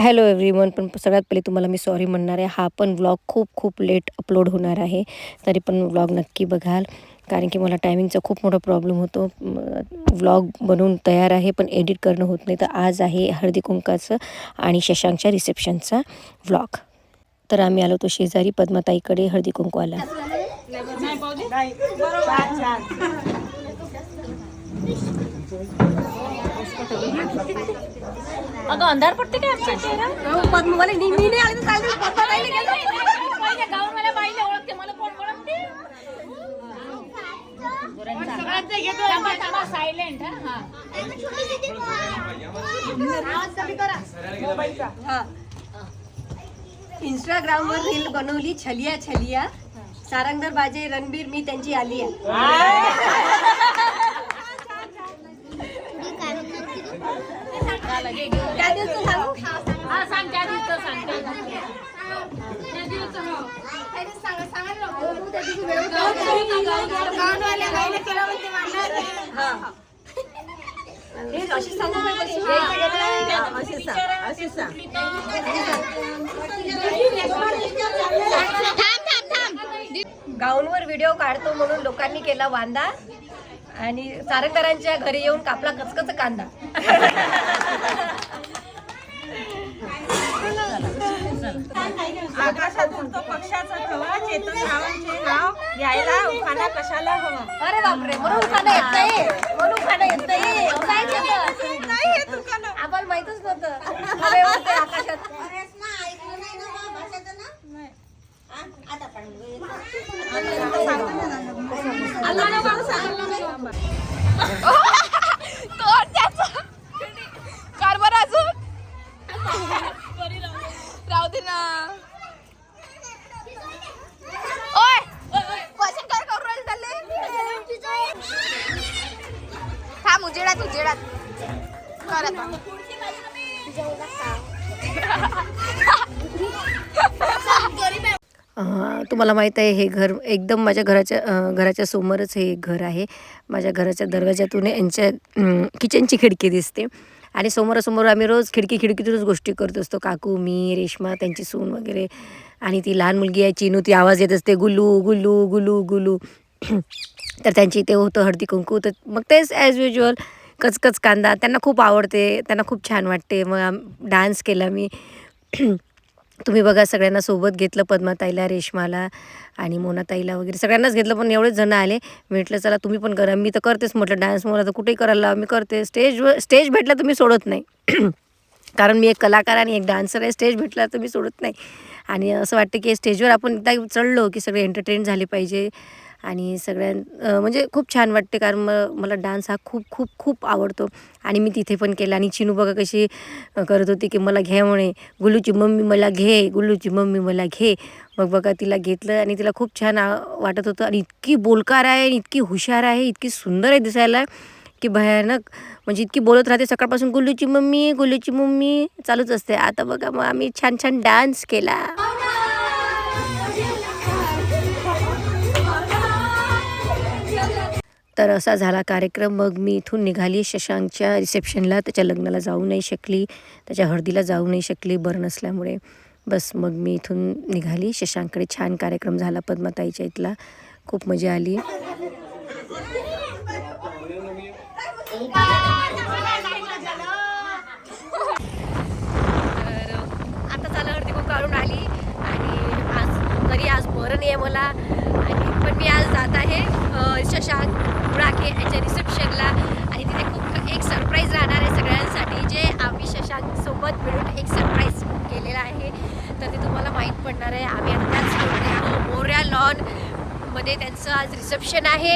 Hello everyone पण सगळ्यात पहिले तुम्हाला मी सॉरी म्हणणार आहे. हा पण व्लॉग खूप खूप लेट अपलोड होणार आहे. तरी पण व्लॉग नक्की बघाल. कारण की मला टायमिंगचा खूप मोठा प्रॉब्लेम होतो. व्लॉग बनवून तयार आहे पण एडिट करणं होत नाही. तर आज आहे हळदी कुंकाचं आणि शशांकच्या रिसेप्शनचा व्लॉग तर आम्ही आलो तो शेजारी पद्मताईकडे हळदी कुंकवाला. अगं अंधार पडते काय आमच्या चेहरा? पद्मवाले मी मी नाही आले तर पद्मवाले गेलो. बाईला ओळखते मला कोण ओळखते? सायलेंट हा. इंस्टाग्राम वर रील बनवली छलिया छलिया. सारंगधर बाजे रणबीर मी त्यांची आली आहे त्या सांगू हा सांग त्या सांग त्या हे अशी सांगू अशी सांग अशी सांग गाऊनवर व्हिडिओ काढतो म्हणून लोकांनी केला वांदा. आणि सारंगधरांच्या घरी येऊन कापला कचकच कांदा. आकाशातून तो पक्षाचा थवा चेतन रावांचे नाव घ्यायला उखाणा कशाला हवा? अरे बापरे म्हणून खाणं येत नाही म्हणून खाणं येत नाही काय केलं? नाही तुकानं आम्हाला माहितच नव्हतं. हवे होते आकाशात. कारभार अजून राहू दे ना थांब उजेडात उजेडात कर आता अं, तुम्हाला माहीत आहे हे घर एकदम माझ्या घराच्या घराच्या समोरच हे एक घर आहे. माझ्या घराच्या दरवाजातून यांच्या किचनची खिडकी दिसते. आणि समोरासमोर आम्ही रोज खिडकी खिडकीतूनच गोष्टी करत असतो. काकू मी रेश्मा त्यांची सून वगैरे. आणि ती लहान मुलगी आहे चिनू ती आवाज येत असते गुलू गुलू गुलू गुलू. तर त्यांची ते होतं हळदी कुंकू. तर मग तेच ॲज युजल कचकच कांदा. त्यांना खूप आवडते त्यांना खूप छान वाटते. मग डान्स केला मी. तुम्ही बघा सगळ्यांना सोबत घेतलं पद्माताईला रेशमाला आणि मोनाताईला वगैरे. सगळ्यांनाच घेतलं पण एवढेच जण आले. म्हटलं चला तुम्ही पण करा. मी तर करतेच म्हटलं डान्स मला तर कुठेही करायला लावा, मी करते. स्टेजवर स्टेज भेटला तर मी सोडत नाही. कारण मी एक कलाकार आणि एक डान्सर आहे. स्टेज भेटला तर मी सोडत नाही. आणि असं वाटतं की स्टेजवर आपण एकदा चढलो की सगळे एंटरटेन झाले पाहिजे. आणि सगळ्यां म्हणजे खूप छान वाटते कारण म मला डान्स हा खूप खूप खूप आवडतो. आणि मी तिथे पण केला. आणि चिनू बघा कशी करत होती की मला घ्या म्हणे. गुल्लूची मम्मी मला घे गुल्लूची मम्मी मला घे. मग बघा तिला घेतलं आणि तिला खूप छान वाटत होतं. आणि इतकी बोलकार आहे आणि इतकी हुशार आहे इतकी सुंदर आहे दिसायला की भयानक. म्हणजे इतकी बोलत राहते. सकाळपासून गुल्लूची मम्मी गुल्लूची मम्मी चालूच असते. आता बघा मग आम्ही छान छान डान्स केला. तर असा झाला कार्यक्रम. मग मी इथून निघाली शशांकच्या रिसेप्शनला. त्याच्या लग्नाला जाऊ नाही शकली. त्याच्या हळदीला जाऊ नाही शकली. बरं नसल्यामुळे बस मग मी इथून निघाली. शशांककडे छान कार्यक्रम झाला पद्माताईच्या इथला. खूप मजा आली. तर आता झालं हळदी खूप काढून आली. आणि आज तरी आज बरं नाही आहे मला. मी आज जात आहे शशांक बुडाके यांच्या रिसेप्शनला आणि तिथे खूप एक सरप्राईज राहणार आहे सगळ्यांसाठी जे आम्ही शशांकसोबत मिळून एक सरप्राईज केलेला आहे. तर ते तुम्हाला माहीत पडणार आहे आम्ही आत्ताच मोऱ्या लॉनमध्ये त्यांचं आज रिसेप्शन आहे.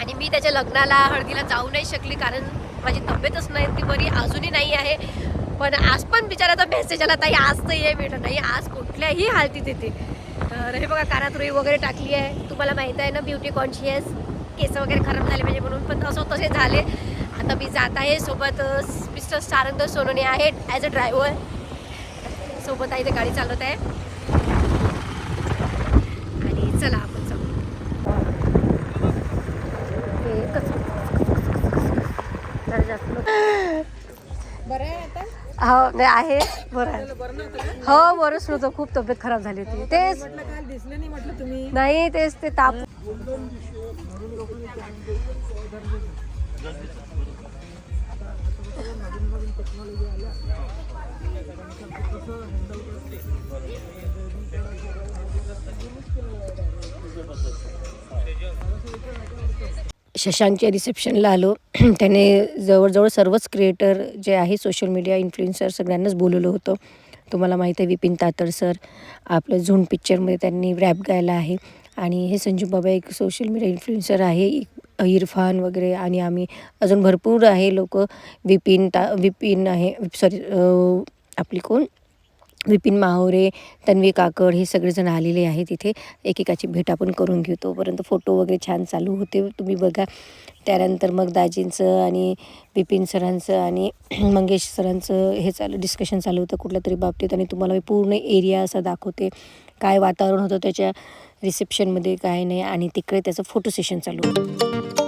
आणि मी त्याच्या लग्नाला हळदीला जाऊ नाही शकली कारण माझी तब्येतच नाही ती बरी अजूनही नाही आहे. पण आज पण बिचाराचा मेसेज आला ताई आज तर ये भेटत नाही आज कुठल्याही हालतीत येते. तर हे बघा कानात रुई वगैरे टाकली आहे. तुम्हाला माहीत आहे ना ब्युटी कॉन्शियस केस वगैरे खराब झाले पाहिजे म्हणून. पण असं तसे झाले. आता मी जात आहे सोबत मिस्टर सारंग सोनोने आहेत ॲज अ ड्रायव्हर सोबत आहे ते गाडी चालवत आहे. आणि चला आपण जाऊ. हे जास्त बरं. हो नाही आहे. बरं हो बरंच नव्हतं खूप तब्येत खराब झाली होती. तेच नाही तेच ते ताप शशांकच्या रिसेप्शनला आलो. त्याने जवळजवळ सर्वच क्रिएटर जे आहे सोशल मीडिया इन्फ्लुएन्सर सगळ्यांनाच बोलवलं होतं. तुम्हाला माहीत आहे विपिन तातर सर आपलं झोन पिक्चरमध्ये त्यांनी रॅप गायला आहे. आणि हे संजू बाबा एक सोशल मीडिया इन्फ्लुएन्सर आहे इरफान वगैरे आणि आम्ही अजून भरपूर आहे लोक. विपिन ता विपिन आहे सॉरी आपली कोण? विपिन माहोरे तन्वी काकड हे सगळेजण आलेले आहेत इथे. एकेकाची भेट आपण करून घेऊ तोपर्यंत फोटो वगैरे छान चालू होते. तुम्ही बघा. त्यानंतर मग दाजींचं आणि विपिन सरांचं आणि मंगेश सरांचं हे चालू डिस्कशन चालू होतं कुठल्या तरी बाबतीत आणि तुम्हाला मी पूर्ण एरिया असा दाखवते. काय वातावरण होतं त्याच्या रिसेप्शनमध्ये काय नाही. आणि तिकडे त्याचं फोटो सेशन चालू होतं.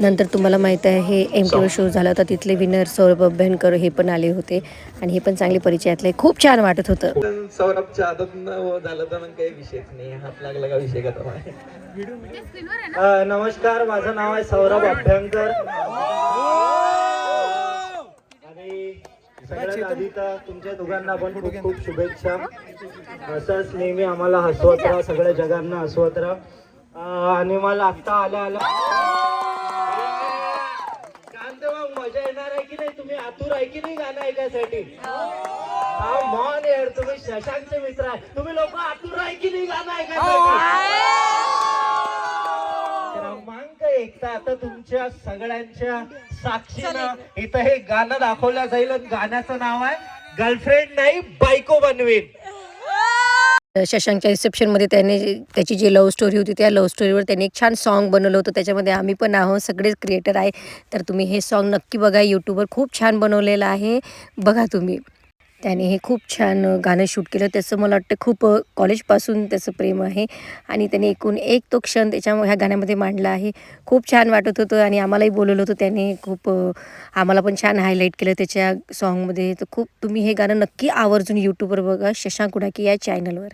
नंतर तुम्हाला माहीत आहे हे एम टी शो झाला होता तिथले विनर सौरभ अभ्यंकर हे पण आले होते. आणि हे पण चांगले परिचयातले खूप छान वाटत होतं. सौरभच्या आदत न झालं तर मग काही विषयच नाही. हात लागला का विषय का तुम्हाला? अ, नमस्कार माझं नाव आहे सौरभ अभ्यंकर. आणि सगळ्यात आधी तर तुमच्या दोघांना पण खूप खूप शुभेच्छा. असंच नेहमी आम्हाला हसवत राहा सगळ्या जगांना हसवत राहा. आणि मला आता आल्या आल्या शांत मग मजा येणार आहे की नाही तुम्ही आतुर आहे की नाही गाणं ऐकायसाठी? हा मॉन यार तुम्ही शशांकचे मित्र आहे. तुम्ही लोक आतुर आहे की नाही गाणं ऐकायसाठी? क्रमांक एक तर आता तुमच्या सगळ्यांच्या साक्षीनं इथं हे गाणं दाखवलं जाईल गाण्याचं नाव आहे गर्लफ्रेंड नाही बायको बनवीन. शशांकच्या रिसेप्शनमध्ये त्याने त्याची जी लव्ह स्टोरी होती त्या लव्ह स्टोरीवर त्यांनी एक छान सॉन्ग बनवलं होतं. त्याच्यामध्ये आम्ही पण आहोत सगळेच क्रिएटर आहे. तर तुम्ही हे सॉन्ग नक्की बघा. यूट्यूबवर खूप छान बनवलेलं आहे. बघा तुम्ही. त्याने हे खूप छान गाणं शूट केलं. त्याचं मला वाटतं खूप कॉलेजपासून त्याचं प्रेम आहे. आणि त्याने एकूण एक तो क्षण त्याच्या ह्या गाण्यामध्ये मांडला आहे. खूप छान वाटत होतं आणि आम्हालाही बोलवलं होतं. त्याने खूप आम्हाला पण छान हायलाईट केलं त्याच्या सॉंगमध्ये. तर खूप तुम्ही हे गाणं नक्की आवर्जून यूट्यूबवर बघा शशांक उडाकी या चॅनलवर.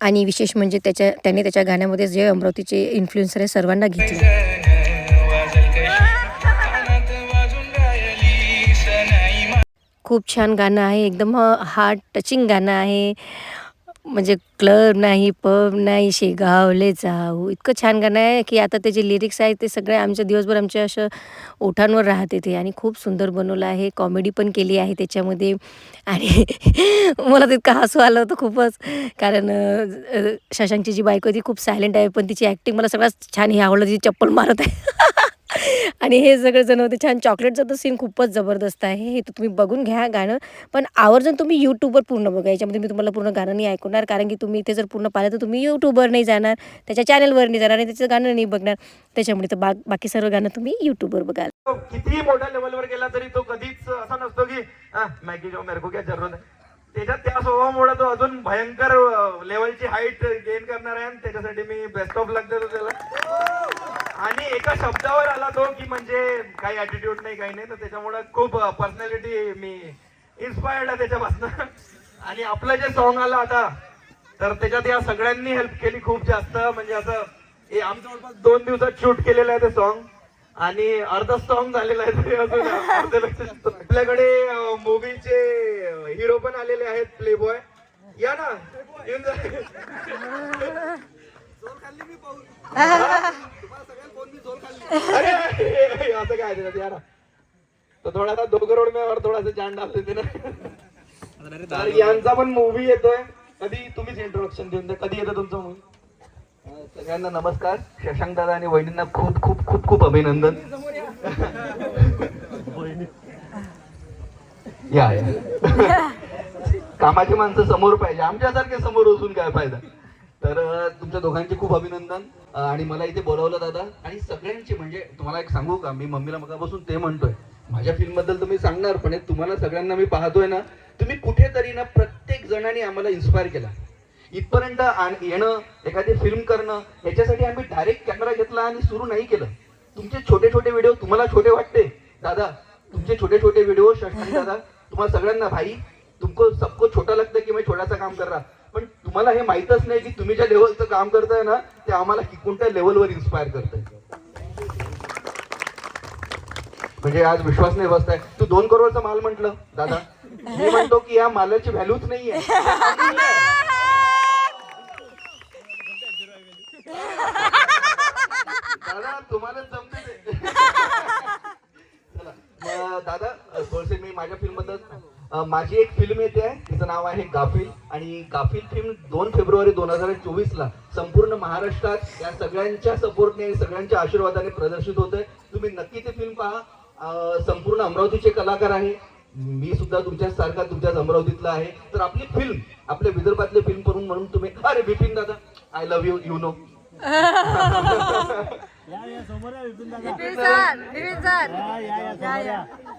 आणि विशेष म्हणजे त्याच्या त्याने त्याच्या गाण्यामध्ये जे अमरावतीचे इन्फ्लुएन्सर आहे सर्वांना घेतले. खूप छान गाणं आहे. एकदम हार्ट टचिंग गाणं आहे. म्हणजे क्लब नाही पब नाही शेगावले जाऊ. इतकं छान गाणं आहे की आता त्याचे लिरिक्स आहेत ते सगळे आमच्या दिवसभर आमच्या असं ओठांवर राहते ते. आणि खूप सुंदर बनवलं आहे. कॉमेडी पण केली आहे त्याच्यामध्ये. आणि मला तितकं हसू आलं होतं खूपच. कारण शशांकची जी बायको होती ती खूप सायलेंट आहे पण तिची ॲक्टिंग मला सगळ्यात छान हे आवडलं. ती चप्पल मारत आहे. आणि हे सगळं जण होते. छान चॉकलेटचं तर सीन खूपच जबरदस्त आहे. हे तर तुम्ही बघून घ्या गाणं. पण आवर्जून तुम्ही यूट्यूबवर पूर्ण बघा. याच्यामध्ये मी तुम्हाला पूर्ण गाणं नाही ऐकवणार. कारण की तुम्ही इथे जर पूर्ण पाहिलं तर तुम्ही यूट्यूबवर नाही जाणार. त्याच्या चॅनलवर नाही जाणार आणि त्याचं गाणं नाही बघणार. त्याच्यामुळे तर बा बाकी सर्व गाणं तुम्ही यूट्यूबवर बघाल कितीही मोठ्या लेवलवर गेला तरी तो कधीच असा नसतो की मॅगी जो मेरे को क्या जरूरत है? त्याच्यात त्या स्वभावामुळे तो अजून भयंकर लेवलची हाईट गेन करणार आहे आणि त्याच्यासाठी मी बेस्ट ऑफ लक देतो त्याला. आणि एका शब्दावर आला तो की म्हणजे काही ऍटिट्यूड नाही काही नाही. तर त्याच्यामुळे खूप पर्सनॅलिटी मी इन्स्पायर्ड आहे त्याच्यापासून. आणि आपलं जे सॉन्ग आलं आता तर त्याच्यात या सगळ्यांनी हेल्प केली खूप जास्त. म्हणजे असं हे जवळपास दोन दिवसात शूट केलेलं आहे ते सॉन्ग आणि अर्ध सॉन्ग झालेलं आहे ते अजून आपल्याकडे मूवीचे हिरो पण आलेले आहेत प्लेबॉय या ना. येऊन जा. अरे असं काय तो? थोडासा दो करोड में और थोडासा जान डाल देते ना तर यांचा पण मूवी येतोय. कधी तुम्हीच इंट्रोडक्शन देऊन द्या. कधी येतं तुमचं मूवी सगळ्यांना नमस्कार. शशांक दादा आणि वहिनींना खूप खूप खूप खूप अभिनंदन. या या. कामाची माणसं समोर पाहिजे. आमच्यासारखे समोर असून काय फायदा? तर तुमच्या दोघांचे खूप अभिनंदन. आणि मला इथे बोलावलं दादा. आणि सगळ्यांचे म्हणजे तुम्हाला एक सांगू का? मी मम्मीला मगापासून ते म्हणतोय. माझ्या फिल्मबद्दल तुम्ही सांगणार पण तुम्हाला सगळ्यांना मी पाहतोय ना तुम्ही कुठेतरी ना प्रत्येक जणांनी आम्हाला इन्स्पायर केला. इथपर्यंत आण- येणं एखादी फिल्म करणं याच्यासाठी आम्ही डायरेक्ट कॅमेरा घेतला आणि सुरू नाही केलं. तुमचे छोटे छोटे व्हिडिओ तुम्हाला छोटे वाटते. दादा तुमचे छोटे छोटे व्हिडिओ दादा तुम्हाला सगळ्यांना भाई तुमको सबको छोटा लगता की मी छोटासा काम कर रहा? पण तुम्हाला हे माहीतच नाही की तुम्ही ज्या लेवलचं काम करताय ना ते आम्हाला कोणत्या लेवलवर इन्स्पायर करताय. म्हणजे आज विश्वास नाही बसताय. तू दोन करोडचा माल म्हंटल दादा. मी म्हणतो की या मालाची व्हॅल्यूच नाहीये. दादा तुम्हाला जमते दादा थोडसे मी माझ्या फिल्मबद्दल माझी एक फिल्म येते आहे तिचं नाव आहे गाफिल. आणि गाफिल फिल्म दोन फेब्रुवारी दोन हजार चोवीस ला संपूर्ण महाराष्ट्रात या सगळ्यांच्या सपोर्टने सगळ्यांच्या आशीर्वादाने प्रदर्शित होत आहे तुम्ही नक्की ती फिल्म पहा. संपूर्ण अमरावतीचे कलाकार आहे. मी सुद्धा तुमच्या सारखा तुमच्याच अमरावतीतला आहे. तर आपली फिल्म आपल्या विदर्भातली फिल्म करून म्हणून तुम्ही अरे बिपिन दादा I love you you know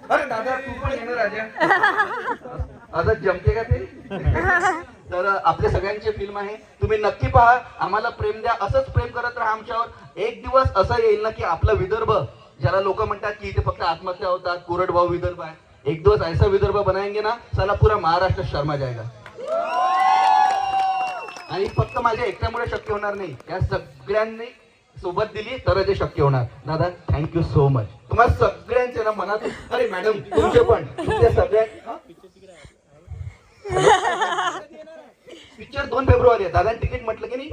अरे दादा तू पण येणार राजा. आता जमते का ते? तर आपल्या सगळ्यांची फिल्म आहे. तुम्ही नक्की पहा. आम्हाला प्रेम द्या. असंच प्रेम करत राहा आमच्यावर. एक दिवस असा येईल ना की आपला विदर्भ ज्याला लोक म्हणतात की इथे फक्त आत्महत्या होतात कोरडभाऊ विदर्भ आहे. एक दिवस ऐसा विदर्भ बनाएंगे ना साला पुरा महाराष्ट्र शर्मा जाएगा. आणि फक्त माझ्या एकट्यामुळे शक्य होणार नाही. या सगळ्यांनी सोबत दिली तर ते शक्य होणार. दादा थँक्यू सो मच तुम्हाला सगळ्यांचे ना मनात अरे मॅडम तुमचे पण तुमच्या सगळ्या पिक्चर दोन फेब्रुवारी आहे. दादा तिकीट म्हटलं की नाही?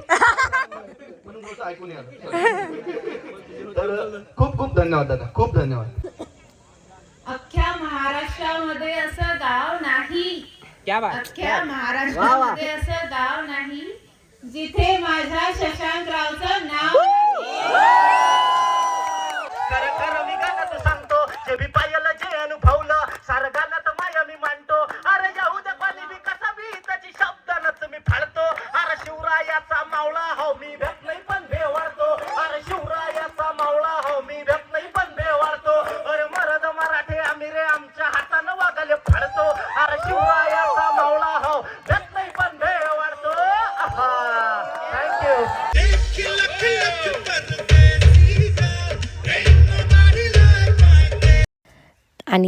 म्हणून ऐकून या. तर खूप खूप धन्यवाद दादा. खूप धन्यवाद. अख्ख्या महाराष्ट्रामध्ये असं गाव नाही. अख्ख्या महाराष्ट्रामध्ये असं गाव नाही. जिथे माझ्या शशांकरावचं नाव मी गाणं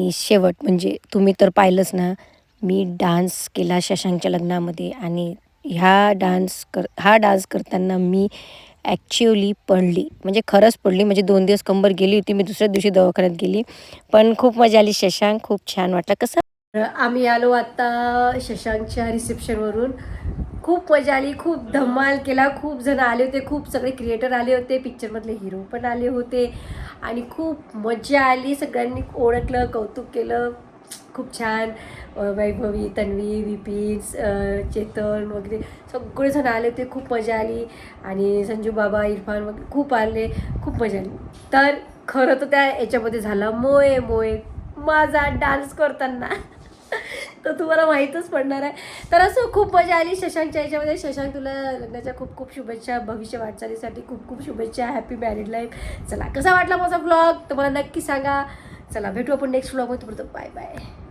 आणि शेवट म्हणजे तुम्ही तर पाहिलंच ना मी डान्स केला शशांकच्या लग्नामध्ये आणि ह्या डान्स कर हा डान्स करताना मी ॲक्च्युअली पडली. म्हणजे खरंच पडली. म्हणजे दोन दिवस कंबर गेली होती मी दुसऱ्या दिवशी दवाखान्यात गेली. पण खूप मजा आली. शशांक खूप छान वाटलं. कसं? आम्ही आलो आता शशांकच्या रिसेप्शनवरून खूप मजा आली. खूप धमाल केला. खूप जण आले होते. खूप सगळे क्रिएटर आले होते. पिक्चरमधले हिरो पण आले होते. आणि खूप मजा आली. सगळ्यांनी ओळखलं कौतुक केलं. खूप छान. वैभवी तन्वी विपीन चेतन वगैरे सगळेजण आले होते खूप मजा आली. आणि संजू बाबा इरफान वगैरे खूप आले. खूप मजा आली. तर खरं तर त्या याच्यामध्ये झालं मोये मोये माझा डान्स करताना. तर तुम्हाला माहीतच पडणार आहे. तर असं खूप मजा आली शशांकच्या याच्यामध्ये. शशांक तुला लग्नाच्या खूप खूप शुभेच्छा भविष्य वाटचालीसाठी खूप खूप शुभेच्छा हॅपी मॅरिड लाईफ चला कसा वाटला माझा ब्लॉग तुम्हाला नक्की सांगा. चला भेटू आपण नेक्स्ट ब्लॉगमध्ये तोपर्यंत बाय बाय